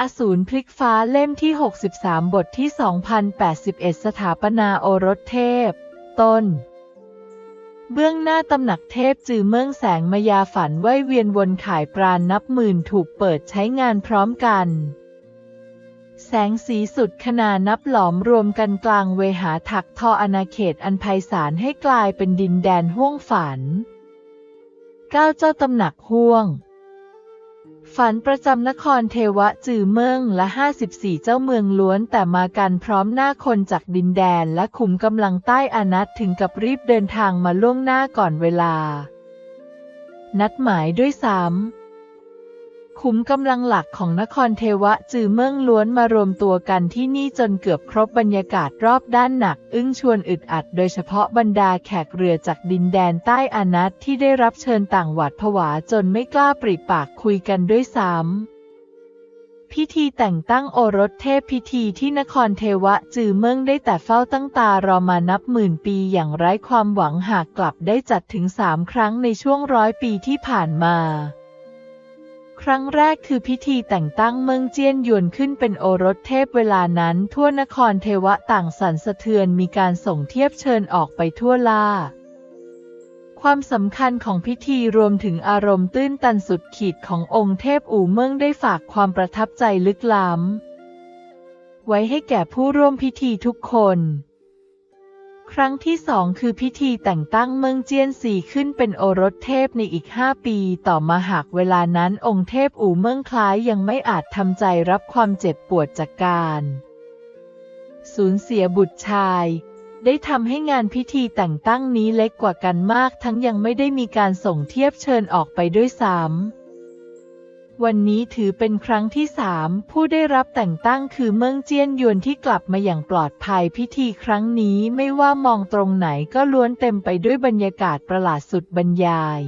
อสูรพลิกฟ้าเล่มที่ 63 บทที่ 2081 สถาปนาโอรสเทพ ต้น เบื้องหน้าตำหนักเทพจือเมืองแสงมายาฝันไหวเวียนวนขายปราณนับหมื่นถูกเปิดใช้งานพร้อมกัน แสงสีสุดขนานับหลอมรวมกันกลางเวหาถักทออาณาเขตอันไพศาลให้กลายเป็นดินแดนห้วงฝันเก้าเจ้าตำหนักห้วง ฝันประจำนครเทวะจือเมืองและ 54 เจ้าเมืองล้วนแต่มากันพร้อมหน้าคนจากดินแดนและขุมกำลังใต้อานัตถึงกับรีบเดินทางมาล่วงหน้าก่อนเวลา นัดหมายด้วยซ้ำ ขุมกำลังหลักของนครเทวะจือเมืองล้วนมารวมตัวกันที่นี่จนเกือบครบบรรยากาศรอบด้านหนัก อึ้งชวนอึดอัดโดยเฉพาะบรรดาแขกเรือจากดินแดนใต้อานัตที่ได้รับเชิญต่างหวาดผวาจนไม่กล้าปริปากคุยกันด้วยซ้ำพิธีแต่งตั้งโอรสเทพพิธีที่นครเทวะจือเมืองได้แต่เฝ้าตั้งตารอมานับหมื่นปีอย่างไร้ความหวังหากกลับได้จัดถึงสามครั้งในช่วงร้อยปีที่ผ่านมา ครั้งแรกคือพิธีแต่งตั้งเมืองเจียนหยวนขึ้นเป็นโอรสเทพเวลานั้นทั่วนครเทวะต่างสั่นสะเทือนมีการส่งเทียบเชิญออกไปทั่วล่า ความสำคัญของพิธีรวมถึงอารมณ์ตื้นตันสุดขีดขององค์เทพอู่เมืองได้ฝากความประทับใจลึกล้ำ ไว้ให้แก่ผู้ร่วมพิธีทุกคน ครั้งที่สองคือพิธีแต่งตั้งเมืองเจียนสีขึ้นเป็นโอรสเทพในอีกห้าปีต่อมาหากเวลานั้นองค์เทพอู่เมืองคล้ายยังไม่อาจทำใจรับความเจ็บปวดจากการสูญเสียบุตรชาย ได้ทำให้งานพิธีแต่งตั้งนี้เล็กกว่ากันมากทั้งยังไม่ได้มีการส่งเทียบเชิญออกไปด้วยซ้ำ วันนี้ถือเป็นครั้งที่สามผู้ได้รับแต่งตั้งคือเมืองเจียนยวนที่กลับมาอย่างปลอดภัยพิธีครั้งนี้ไม่ว่ามองตรงไหนก็ล้วนเต็มไปด้วยบรรยากาศประหลาดสุดบรรยาย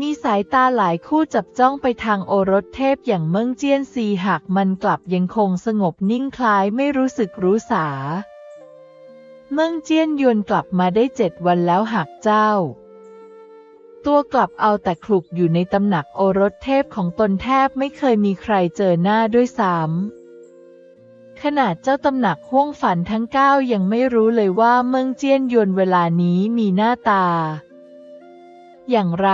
มีสายตาหลายคู่จับจ้องไปทางโอรสเทพอย่างเมืองเจียนซีหากมันกลับยังคงสงบนิ่งคล้ายไม่รู้สึกรู้สา เมืองเจียนยวนกลับมาได้เจ็ดวันแล้วหากเจ้า ตัวกลับเอาแต่คลุกอยู่ในตำหนักโอรสเทพของตนแทบไม่เคยมีใครเจอหน้าด้วยซ้ำขนาดเจ้าตำหนักห้วงฝันทั้งเก้ายังไม่รู้เลยว่าเมืองเจียนยวนเวลานี้มีหน้าตา อย่างไร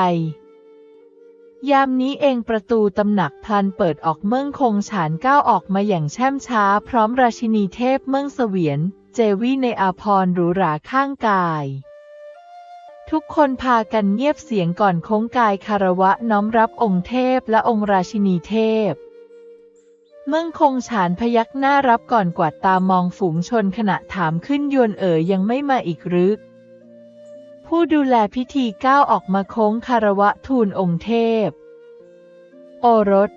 ยามนี้เองประตูตำหนักพลันเปิดออกเมืองคงฉานก้าวออกมาอย่างแช่มช้า พร้อมราชินีเทพเมืองเสวียน เจวีในอาพรหรูหราข้างกาย ทุกคนพากันเงียบเสียงก่อนโค้งกายคารวะน้อมรับองค์เทพและองค์ราชินีเทพ เมืองคงฉานพยักหน้ารับก่อนกวาดตามองฝูงชนขณะถามขึ้นยวนเอ๋ยยังไม่มาอีกหรือผู้ดูแลพิธีก้าวออกมาโค้งคารวะทูลองค์เทพ โอรส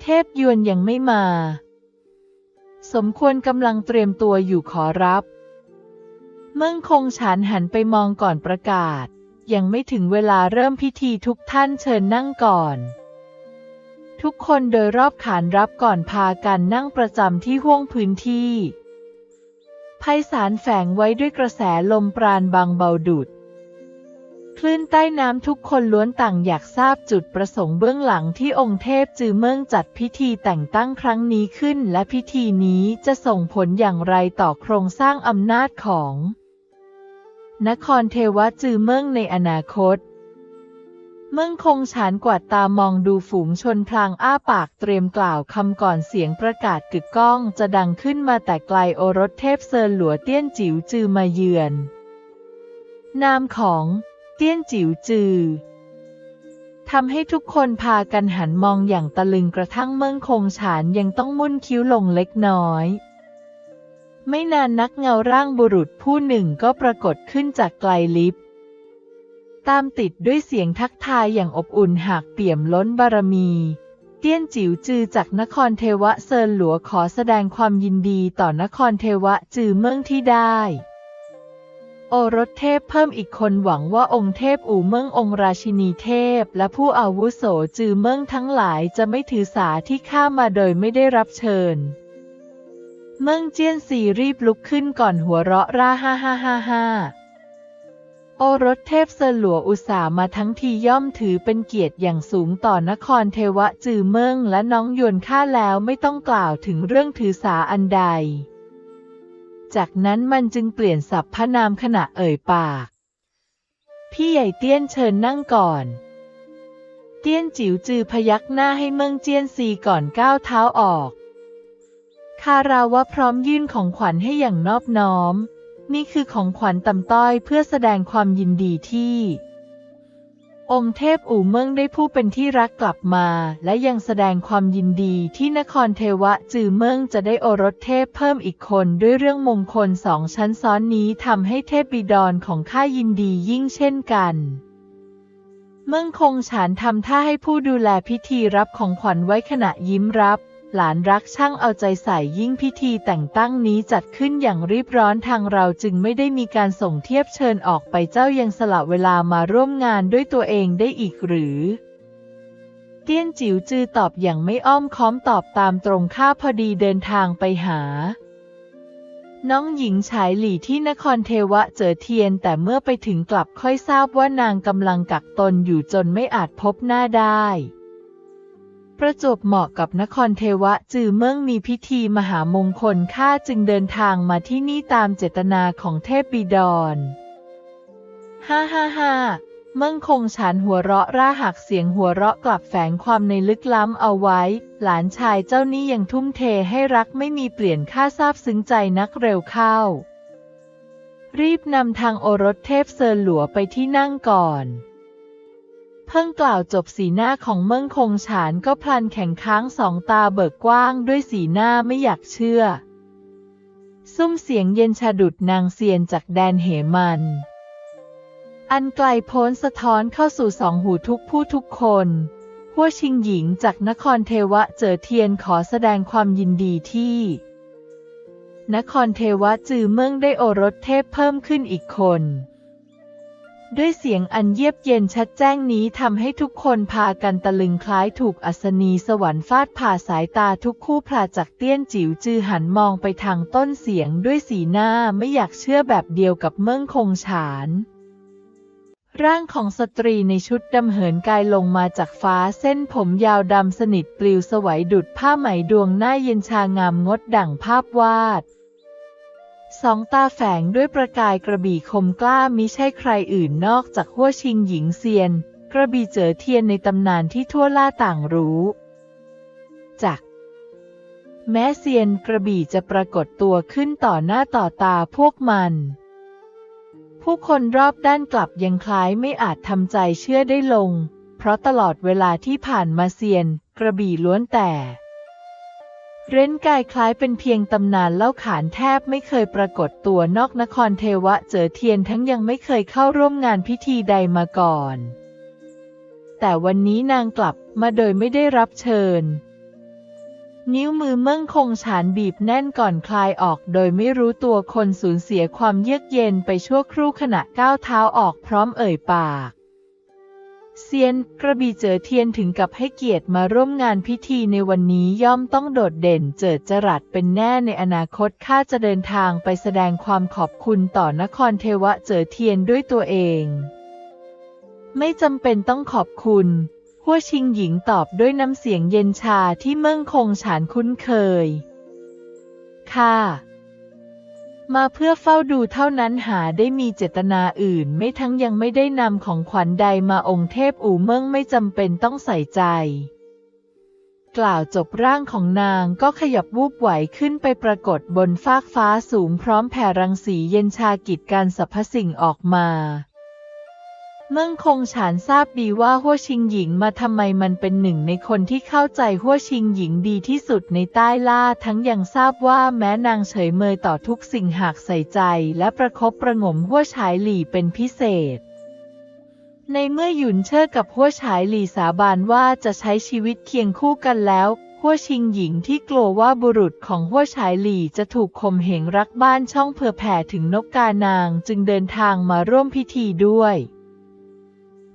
เทพยวนยังไม่มา สมควรกำลังเตรียมตัวอยู่ขอรับ มื่งคงฉันหันไปมองก่อนประกาศ ยังไม่ถึงเวลาเริ่มพิธีทุกท่านเชิญนั่งก่อน ทุกคนโดยรอบขานรับก่อนพากันนั่งประจำที่ห้วงพื้นที่ไพศาลแฝงไว้ด้วยกระแสลมปราณบางเบาดุด คลื่นใต้น้ำทุกคนล้วนต่างอยากทราบจุดประสงค์เบื้องหลังที่องค์เทพจือเมืองจัดพิธีแต่งตั้งครั้งนี้ขึ้นและพิธีนี้จะส่งผลอย่างไรต่อโครงสร้างอำนาจของ นครเทวะจือเมืองในอนาคต เมืองคงฉานกวาดตามองดูฝูงชนพลางอ้าปากเตรียมกล่าวคำก่อนเสียงประกาศกึกก้อง จะดังขึ้นมาแต่ไกลโอรสเทพเซินหลัวเตี้ยนจิ๋วจือมาเยือน นามของ เตี้ยนจิ๋วจือทำให้ทุกคนพากันหันมองอย่างตะลึงกระทั่งเมืองคงฉานยังต้องมุ่นคิ้วลงเล็กน้อย ไม่นานนักเงาร่างบุรุษผู้หนึ่งก็ปรากฏขึ้นจากไกลลิฟต์ตามติดด้วยเสียงทักทายอย่างอบอุ่นหากเปี่ยมล้นบารมี เตี้ยนจิ๋วจือจากนครเทวะเซินหลัวขอแสดงความยินดีต่อนครเทวะจือเมืองที่ได้ โอรสเทพเพิ่มอีกคนหวังว่าองค์เทพอู่เมืององค์ราชินีเทพ และผู้อาวุโสจือเมืองทั้งหลายจะไม่ถือสาที่ข้ามาโดยไม่ได้รับเชิญ เมืองเจียนสีรีบลุกขึ้นก่อนหัวเราะร่าฮ่าฮ่าฮ่าฮ่าโอรสเทพเซอหลัวอุตสามาทั้งทีย่อมถือเป็นเกียรติอย่างสูงต่อนครเทวะจือเมิงและน้องยวนข้าแล้วไม่ต้องกล่าวถึงเรื่องถือสาอันใด จากนั้นมันจึงเปลี่ยนสับพระนามขณะเอ่ยปาก พี่ใหญ่เตี้ยนเชิญนั่งก่อน เตี้ยนจิ๋วจือพยักหน้าให้เมิงเจียนซีก่อนก้าวเท้าออก คาราวะพร้อมยื่นของขวัญให้อย่างนอบน้อม นี่คือของขวัญต่ำต้อยเพื่อแสดงความยินดีที่ องค์เทพอู่เมิงได้ผู้เป็นที่รักกลับมา และยังแสดงความยินดีที่นครเทวะจือเมิงจะได้โอรสเทพเพิ่มอีกคนด้วยเรื่องมงคลสองชั้นซ้อนนี้ทำให้เทพบิดรของข้ายินดียิ่งเช่นกันเมิงคงฉานทำท่าให้ผู้ดูแลพิธีรับของขวัญไว้ขณะยิ้มรับ หลานรักช่างเอาใจใส่ยิ่งพิธีแต่งตั้งนี้จัดขึ้นอย่างรีบร้อนทางเราจึงไม่ได้มีการส่งเทียบเชิญออกไปเจ้ายังสละเวลามาร่วมงานด้วยตัวเองได้อีกหรือ เตี้ยนจิ๋วจือตอบอย่างไม่อ้อมค้อมตอบตามตรงข้าพอดีเดินทางไปหา น้องหญิงฉายหลี่ที่นครเทวะเจอเทียนแต่เมื่อไปถึงกลับค่อยทราบว่านางกำลังกักตนอยู่จนไม่อาจพบหน้าได้ ประจวบเหมาะกับนครเทวะจือเมื่งมีพิธีมหามงคลข้าจึงเดินทางมาที่นี่ตามเจตนาของเทพบิดรฮ่าฮ่าฮ่าเมื่งคงฉานหัวเราะร่าหักเสียงหัวเราะกลับแฝงความในลึกล้ำเอาไว้ หลานชายเจ้านี่ยังทุ่มเทให้รักไม่มีเปลี่ยนค่าซาบซึ้งใจนักเร็วเข้า รีบนำทางโอรสเทพเซินหลัวไปที่นั่งก่อน พิ่งกล่าวจบสีหน้าของเมิ่งคงฉานก็พลันแข็งค้างสองตาเบิกกว้างด้วยสีหน้าไม่อยากเชื่อ ซุ้มเสียงเย็นชาดุดนางเซียนจากแดนเหมัน อันไกลโพ้นสะท้อนเข้าสู่สองหูทุกผู้ทุกคนหัวชิงหญิงจากนครเทวะเจอเทียนขอแสดงความยินดีที่ นครเทวะจือเมืองได้โอรสเทพเพิ่มขึ้นอีกคน ด้วยเสียงอันเยียบเย็นชัดแจ้งนี้ทำให้ทุกคนพากันตะลึงคล้ายถูกอัศนีสวรรค์ฟาดผ่าสายตาทุกคู่พลาจากเตี้ยนจิ๋วจือหันมองไปทางต้นเสียงด้วยสีหน้าไม่อยากเชื่อแบบเดียวกับเมืองคงฉานร่างของสตรีในชุดดำเหินกายลงมาจากฟ้าเส้นผมยาวดำสนิทปลิวสวัยดุดผ้าไหมดวงหน้าเย็นชางามงดดั่งภาพวาด สองตาแฝงด้วยประกายกระบี่คมกล้ามิใช่ใครอื่นนอกจากหัวชิงหญิงเซียน กระบี่เจอเทียนในตำนานที่ทั่วล่าต่างรู้จากแม้เซียนกระบี่จะปรากฏตัวขึ้นต่อหน้าต่อตาพวกมัน ผู้คนรอบด้านกลับยังคล้ายไม่อาจทำใจเชื่อได้ลง เพราะตลอดเวลาที่ผ่านมาเซียน กระบี่ล้วนแต่ เร้นกายคล้ายเป็นเพียงตำนานเล่าขานแทบไม่เคยปรากฏตัวนอกนครเทวะเจอเทียนทั้งยังไม่เคยเข้าร่วมงานพิธีใดมาก่อน แต่วันนี้นางกลับมาโดยไม่ได้รับเชิญ นิ้วมือเมื่งคงฉานบีบแน่นก่อนคลายออกโดยไม่รู้ตัวคนสูญเสียความเยือกเย็นไปชั่วครู่ขณะก้าวเท้าออกพร้อมเอ่ยปาก ซียนกระบี่เจอเทียนถึงกับให้เกียรติมาร่วมงานพิธีในวันนี้ย่อมต้องโดดเด่นเจิดจรัสเป็นแน่ในอนาคตข้าจะเดินทางไปแสดงความขอบคุณต่อนครเทวะเจอเทียนด้วยตัวเอง ไม่จำเป็นต้องขอบคุณหัวชิงหญิงตอบด้วยน้ำเสียงเย็นชาที่เมิ่งคงฉานคุ้นเคย ค่ะ มาเพื่อเฝ้าดูเท่านั้นหาได้มีเจตนาอื่น ไม่ทั้งยังไม่ได้นำของขวัญใดมาองค์เทพอู่เมืองไม่จำเป็นต้องใส่ใจ กล่าวจบร่างของนางก็ขยับวูบไหวขึ้นไปปรากฏบนฟากฟ้าสูงพร้อมแผ่รังสีเย็นชากิจการสรรพสิ่งออกมา มื่งคงฉานทราบดีว่าหัวชิงหญิงมาทำไมมันเป็นหนึ่งในคนที่เข้าใจหัวชิงหญิงดีที่สุดในใต้ล่า ทั้งยังทราบว่าแม้นางเฉยเมยต่อทุกสิ่งหากใส่ใจ และประคบประงมหัวฉายหลี่เป็นพิเศษ ในเมื่อหยุนเชิดกับหัวฉายหลี่สาบานว่าจะใช้ชีวิตเคียงคู่กันแล้วหัวชิงหญิงที่กลัวว่าบุรุษของหัวฉายหลี่จะถูกข่มเหงรักบ้านช่องเผื่อแผ่ถึงนกกานางจึงเดินทางมาร่วมพิธีด้วย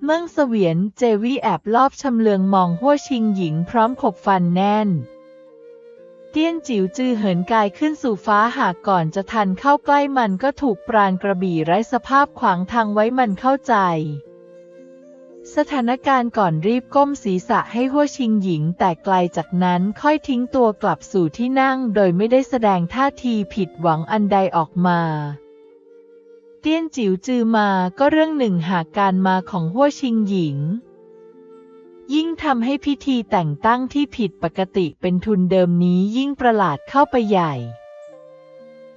เมื่งเสวียนเจวี่แอบลอบชำเลืองมองหัวชิงหญิงพร้อมขบฟันแน่น เตี้ยนจิ๋วจือเหินกายขึ้นสู่ฟ้าหากก่อนจะทันเข้าใกล้มันก็ถูกปราณกระบี่ไร้สภาพขวางทางไว้มันเข้าใจ สถานการณ์ก่อนรีบก้มศีรษะให้หัวชิงหญิงแต่ไกลจากนั้นค่อยทิ้งตัวกลับสู่ที่นั่งโดยไม่ได้แสดงท่าทีผิดหวังอันใดออกมา เตี้ยนจิ๋วจือมาก็เรื่องหนึ่งหากการมาของหัวชิงหญิง ยิ่งทำให้พิธีแต่งตั้งที่ผิดปกติเป็นทุนเดิมนี้ยิ่งประหลาดเข้าไปใหญ่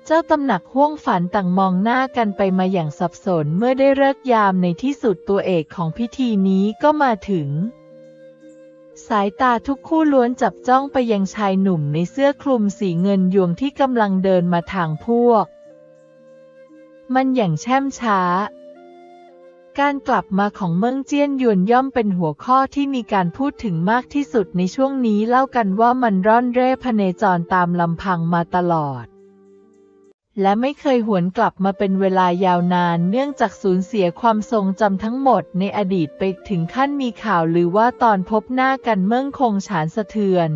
เจ้าตำหนักห้วงฝันต่างมองหน้ากันไปมาอย่างสับสนเมื่อได้เลิกยามในที่สุดตัวเอกของพิธีนี้ก็มาถึง สายตาทุกคู่ล้วนจับจ้องไปยังชายหนุ่มในเสื้อคลุมสีเงินยวงที่กำลังเดินมาทางพวก มันอย่างแช่มช้า การกลับมาของเมืองเจี้ยนหยวนย่อมเป็นหัวข้อที่มีการพูดถึงมากที่สุดในช่วงนี้เล่ากันว่ามันร่อนเร่พเนจรตามลำพังมาตลอด และไม่เคยหวนกลับมาเป็นเวลายาวนาน เนื่องจากสูญเสียความทรงจำทั้งหมดในอดีตไปถึงขั้นมีข่าวลือว่าตอนพบหน้ากันเมืองคงฉานสะเทือน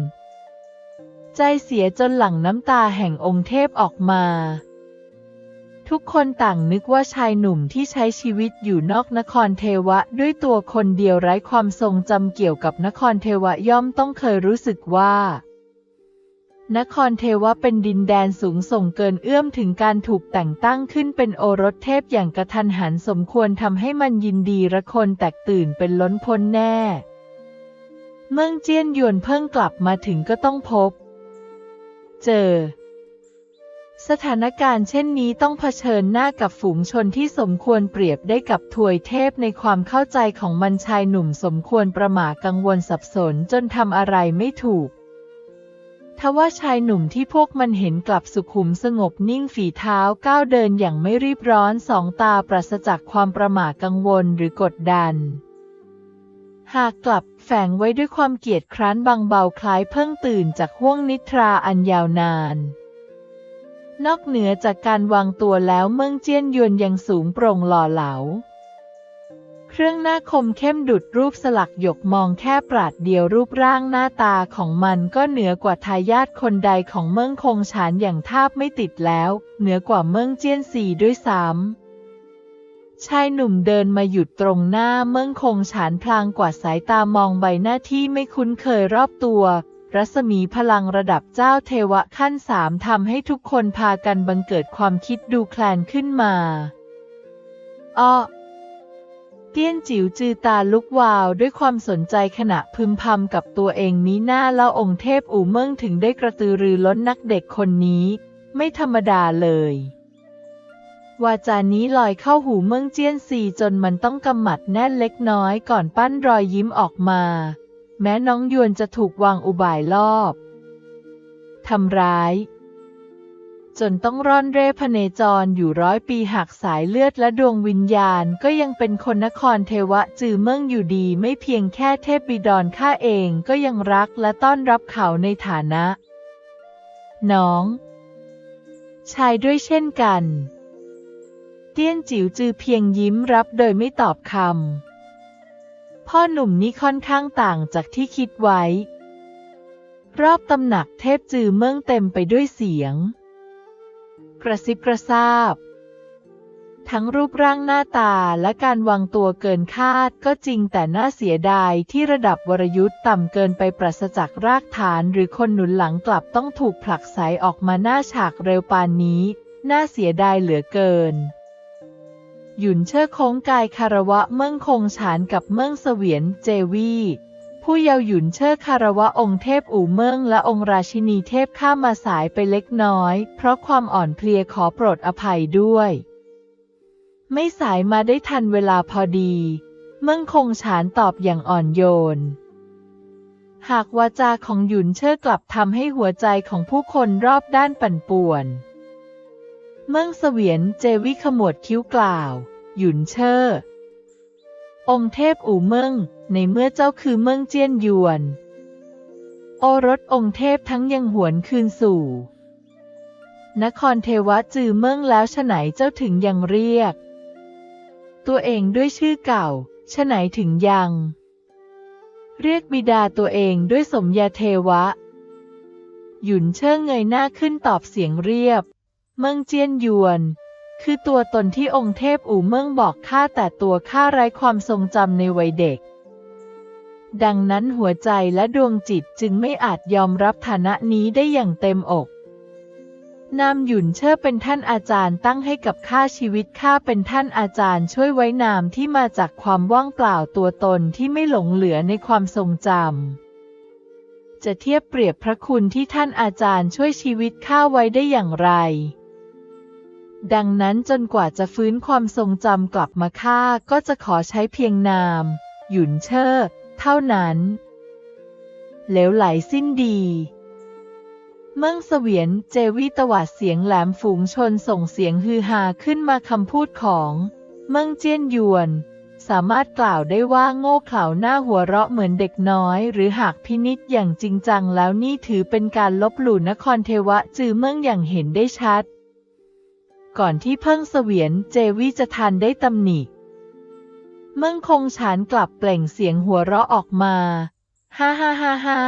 ใจเสียจนหลั่งน้ำตาแห่งองค์เทพออกมา ทุกคนต่างนึกว่าชายหนุ่มที่ใช้ชีวิตอยู่นอกนครเทวะด้วยตัวคนเดียวไร้ความทรงจำเกี่ยวกับนครเทวะย่อมต้องเคยรู้สึกว่า นครเทวะเป็นดินแดนสูงส่งเกินเอื้อมถึงการถูกแต่งตั้งขึ้นเป็นโอรสเทพอย่างกระทันหันสมควรทำให้มันยินดีระคนแตกตื่นเป็นล้นพ้นแน่ เมืองเจียนยวนเพิ่งกลับมาถึงก็ต้องพบ เจอ สถานการณ์เช่นนี้ต้องเผชิญหน้ากับฝูงชนที่สมควรเปรียบได้กับถวยเทพในความเข้าใจของมันชายหนุ่มสมควรประหม่ากังวลสับสนจนทำอะไรไม่ถูกทว่าชายหนุ่มที่พวกมันเห็นกลับสุขุมสงบนิ่งฝีเท้าก้าวเดินอย่างไม่รีบร้อนสองตาปราศจากความประหม่ากังวลหรือกดดัน หากกลับแฝงไว้ด้วยความเกียจคร้านบางเบาคล้ายเพิ่งตื่นจากห้วงนิทราอันยาวนาน นอกเหนือจากการวางตัวแล้วเมืองเจี้ยนยวนยังสูงโปร่งหล่อเหลา เครื่องหน้าคมเข้มดุดรูปสลักหยกมองแค่ปราดเดียวรูปร่างหน้าตาของมันก็เหนือกว่าทายาทคนใดของเมืองคงฉานอย่างทาบไม่ติดแล้ว เหนือกว่าเมืองเจี้ยนซีด้วยซ้ำชายหนุ่มเดินมาหยุดตรงหน้าเมืองคงฉานพลางกว่าสายตามองใบหน้าที่ไม่คุ้นเคยรอบตัว รัศมีพลังระดับเจ้าเทวะขั้นสามทำให้ทุกคนพากันบังเกิดความคิดดูแคลนขึ้นมาอ้อเตี้ยนจิ๋วจือตาลุกวาวด้วยความสนใจขณะพึมพำกับตัวเองนี้หน้าแล้วองค์เทพอู่เมิ่งถึงได้กระตือรือร้นนักเด็กคนนี้ ไม่ธรรมดาเลย วาจานี้ลอยเข้าหูเมืองเจี้ยนซีจนมันต้องกำหมัดแน่นเล็กน้อยก่อนปั้นรอยยิ้มออกมา แม้น้องยวนจะถูกวางอุบายรอบทำร้าย จนต้องร่อนเร่พเนจรอยู่ร้อยปีหักสายเลือดและดวงวิญญาณก็ยังเป็นคนนครเทวะจือเมืองอยู่ดีไม่เพียงแค่เทพบิดรข้าเองก็ยังรักและต้อนรับเขาในฐานะ น้อง ชายด้วยเช่นกัน เตี้ยนจิ๋วจือเพียงยิ้มรับโดยไม่ตอบคำ พ่อหนุ่มนี่ค่อนข้างต่างจากที่คิดไว้ รอบตำหนักเทพจือเมืองเต็มไปด้วยเสียง กระซิบกระซาบ ทั้งรูปร่างหน้าตาและการวางตัวเกินคาดก็จริงแต่น่าเสียดายที่ระดับวรยุทธ์ต่ำเกินไปปราศจากรากฐานหรือคนหนุนหลังกลับต้องถูกผลักไสออกมาหน้าฉากเร็วปานนี้ น่าเสียดายเหลือเกิน หยุนเชิดโค้งกายคารวะเมืองคงฉานกับเมืองเสวียนเจวี ผู้เยาหยุนเชิดคารวะองค์เทพอู่เมืองและองค์ราชินีเทพข้ามาสายไปเล็กน้อย เพราะความอ่อนเพลียขอโปรดอภัยด้วย ไม่สายมาได้ทันเวลาพอดี เมืองคงฉานตอบอย่างอ่อนโยน หากวาจาของหยุนเชิดกลับทำให้หัวใจของผู้คนรอบด้านปั่นป่วน มืองเสวียนเจวิขมวดคิ้วกล่าว หยุนเชอร์องเทพอู่เมืองในเมื่อเจ้าคือเมืองเจียนยวน โอรสองค์เทพทั้งยังหวนคืนสู่ นครเทวะจือเมืองแล้วฉไหนเจ้าถึงยังเรียก ตัวเองด้วยชื่อเก่าฉไหนถึงยัง เรียกบิดาตัวเองด้วยสมญาเทวะ หยุนเชิงเงยหน้าขึ้นตอบเสียงเรียบ เมิงเจียนหยวน คือตัวตนที่องค์เทพอู่เมิงบอกข้าแต่ตัวข้าไร้ความทรงจำในวัยเด็ก ดังนั้นหัวใจและดวงจิตจึงไม่อาจยอมรับฐานะนี้ได้อย่างเต็มอกนามหยุนเชิดเป็นท่านอาจารย์ตั้งให้กับข้าชีวิตข้าเป็นท่านอาจารย์ช่วยไว้นามที่มาจากความว่างเปล่าตัวตนที่ไม่หลงเหลือในความทรงจำ จะเทียบเปรียบพระคุณที่ท่านอาจารย์ช่วยชีวิตข้าไว้ได้อย่างไร ดังนั้นจนกว่าจะฟื้นความทรงจำกลับมาข้าก็จะขอใช้เพียงนาม หยุนเชิดเท่านั้นเหลวไหลสิ้นดีเมืองเสวียนเจวิตวัดเสียงแหลมฝูงชนส่งเสียงฮือฮาขึ้นมาคำพูดของเมืองเจียนยวน สามารถกล่าวได้ว่าโง่เขลาหน้าหัวเราะเหมือนเด็กน้อย หรือหากพินิษอย่างจริงจังแล้วนี่ถือเป็นการลบหลู่นครเทวะจือเมืองอย่างเห็นได้ชัด ก่อนที่เพิ่งเสวียนเจวิจะทันได้ตำหนิเมืองคงฉานกลับเปล่งเสียงหัวเราะออกมา ฮ่าฮ่าฮ่าฮ่า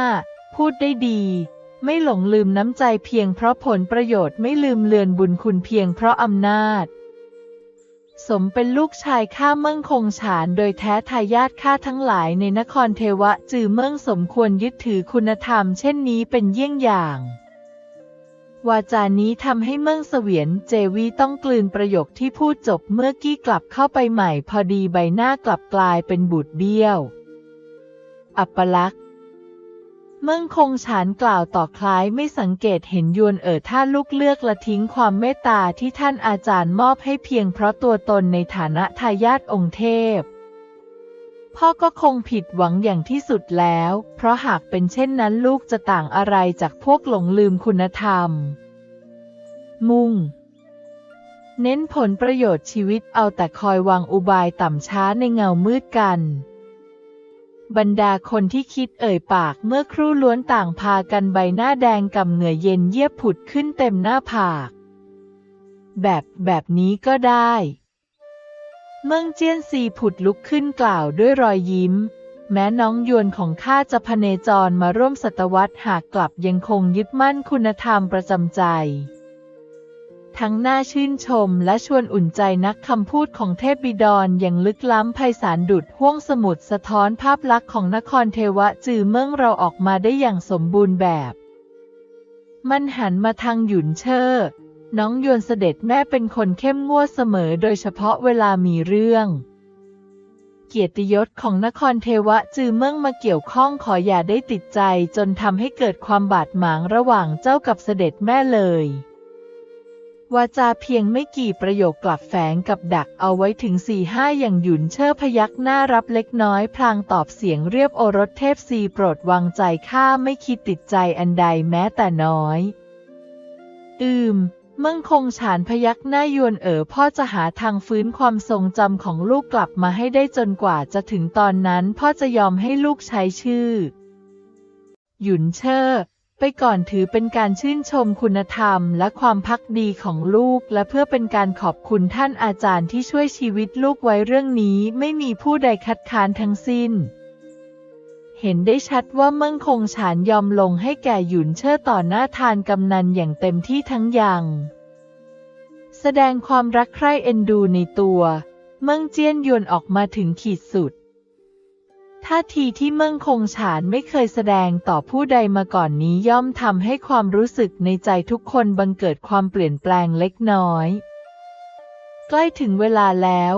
พูดได้ดี ไม่หลงลืมน้ำใจเพียงเพราะผลประโยชน์ไม่ลืมเลือนบุญคุณเพียงเพราะอำนาจ สมเป็นลูกชายข้าเมืองคงฉานโดยแท้ทายาทข้าทั้งหลายในนครเทวะ จือเมืองสมควรยึดถือคุณธรรม เช่นนี้เป็นเยี่ยงอย่าง วาจานี้ทำให้เมืองเสวียนเจวีต้องกลืนประโยคที่พูดจบเมื่อกี้กลับเข้าไปใหม่ พอดีใบหน้ากลับกลายเป็นบูดเบี้ยว อัปลักษณ์เมืองคงฉานกล่าวต่อคล้ายไม่สังเกตเห็นยวนเอ๋อท่าลูกเลือกละทิ้งความเมตตาที่ท่านอาจารย์มอบให้เพียงเพราะตัวตนในฐานะทายาทองค์เทพ พ่อก็คงผิดหวังอย่างที่สุดแล้ว เพราะหากเป็นเช่นนั้นลูกจะต่างอะไรจากพวกหลงลืมคุณธรรม มุ่ง เน้นผลประโยชน์ชีวิตเอาแต่คอยวางอุบายต่ำช้าในเงามืดกัน บรรดาคนที่คิดเอ่ยปากเมื่อครู่ล้วนต่างพากันใบหน้าแดงกับเหงื่อเย็นเยียบผุดขึ้นเต็มหน้าผาก แบบแบบนี้ก็ได้ เมืองเจียนซีผุดลุกขึ้นกล่าวด้วยรอยยิ้ม แม้น้องยวนของข้าจะพเนจรมาร่วมศตวรรษหากกลับยังคงยึดมั่นคุณธรรมประจำใจ ทั้งน่าชื่นชมและชวนอุ่นใจนักคำพูดของเทพบิดรอย่างลึกล้ำไพศาลดุดห้วงสมุทรสะท้อนภาพลักษณ์ของนครเทวะจือเมืองเราออกมาได้อย่างสมบูรณ์แบบ มันหันมาทางหยุนเชอร์ น้องยวนเสด็จแม่เป็นคนเข้มงวดเสมอโดยเฉพาะเวลามีเรื่อง เกียรติยศของนครเทวะจือเมืองมาเกี่ยวข้องขออย่าได้ติดใจจนทำให้เกิดความบาดหมางระหว่างเจ้ากับเสด็จแม่เลยวาจาเพียงไม่กี่ประโยคกลับแฝงกับดักเอาไว้ถึงสี่ห้าอย่างหยุนเชิดพยักหน้ารับเล็กน้อยพลางตอบเสียงเรียบโอรสเทพซีโปรดวางใจข้าไม่คิดติดใจอันใดแม้แต่น้อย อืม มื่งคงฉานพยักหน้ายวนเอ๋อพ่อจะหาทางฟื้นความทรงจำของลูกกลับมาให้ได้จนกว่าจะถึงตอนนั้นพ่อจะยอมให้ลูกใช้ชื่อ หยุนเชอร์ไปก่อนถือเป็นการชื่นชมคุณธรรมและความพักดีของลูก และเพื่อเป็นการขอบคุณท่านอาจารย์ที่ช่วยชีวิตลูกไว้เรื่องนี้ไม่มีผู้ใดคัดค้านทั้งสิ้น เห็นได้ชัดว่าเมืองคงฉานยอมลงให้แก่หยุนเชิดต่อหน้าทานกำนันอย่างเต็มที่ทั้งยัง แสดงความรักใคร่เอ็นดูในตัว เมืองเจียนยวนออกมาถึงขีดสุดท่าทีที่เมืองคงฉานไม่เคยแสดงต่อผู้ใดมาก่อนนี้ย่อมทำให้ความรู้สึกในใจทุกคนบังเกิดความเปลี่ยนแปลงเล็กน้อย ใกล้ถึงเวลาแล้ว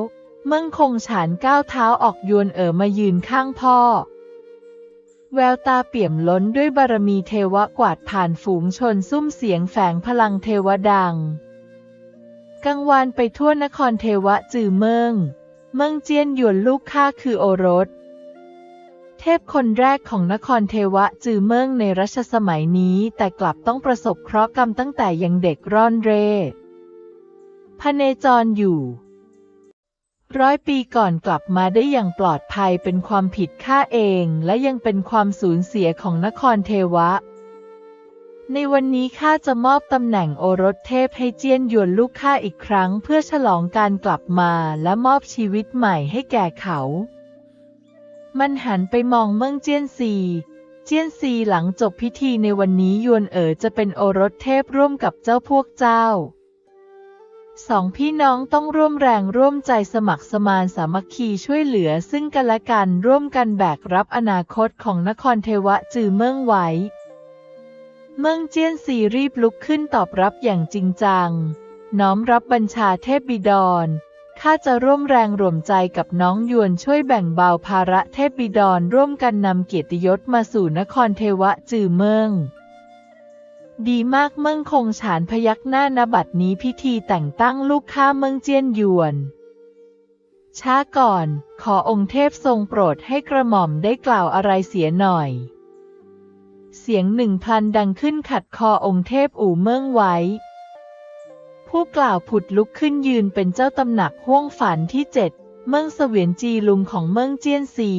เมืองคงฉานก้าวเท้าออกยวนเอ๋อมายืนข้างพ่อ แววตาเปี่ยมล้นด้วยบารมีเทวะกวาดผ่านฝูงชนซุ้มเสียงแฝงพลังเทวดัง กังวานไปทั่วนครเทวะจือเมืองเมืองเจียนหยวนลูกข้าคือโอรส เทพคนแรกของนครเทวะจือเมืองในรัชสมัยนี้แต่กลับต้องประสบเคราะห์กรรมตั้งแต่ยังเด็กร่อนเร่พเนจรอยู่ ร้อยปีก่อนกลับมาได้อย่างปลอดภัยเป็นความผิดข้าเอง และยังเป็นความสูญเสียของนครเทวะ ในวันนี้ข้าจะมอบตำแหน่งโอรสเทพให้เจียนหยวนลูกข้าอีกครั้ง เพื่อฉลองการกลับมาและมอบชีวิตใหม่ให้แก่เขา มันหันไปมองเมืองเจียนซีเจียนซีหลังจบพิธีในวันนี้ยวนเอ๋อจะเป็นโอรสเทพร่วมกับเจ้าพวกเจ้า สองพี่น้องต้องร่วมแรงร่วมใจสมัครสมานสามัคคีช่วยเหลือซึ่งกันและกันร่วมกันแบกรับอนาคตของนครเทวะจือเมืองไว้ เมืองเจี้ยนซีรีบลุกขึ้นตอบรับอย่างจริงจัง น้อมรับบัญชาเทพบิดรข้าจะร่วมแรงร่วมใจกับน้องยวนช่วยแบ่งเบาภาระเทพบิดรร่วมกันนำเกียรติยศมาสู่นครเทวะจือเมือง ดีมากเมืองคงฉานพยักหน้านบัดนี้พิธีแต่งตั้งลูกข้าเมืองเจียนหยวน ช้าก่อน ขอองค์เทพทรงโปรดให้กระหม่อมได้กล่าวอะไรเสียหน่อย เสียงหนึ่งพลันดังขึ้นขัดคอองค์เทพอู่เมืองไว้ ผู้กล่าวผุดลุกขึ้นยืนเป็นเจ้าตำหนักห้วงฝันที่เจ็ดเมืองเสวียนจีลุงของเมืองเจียนซี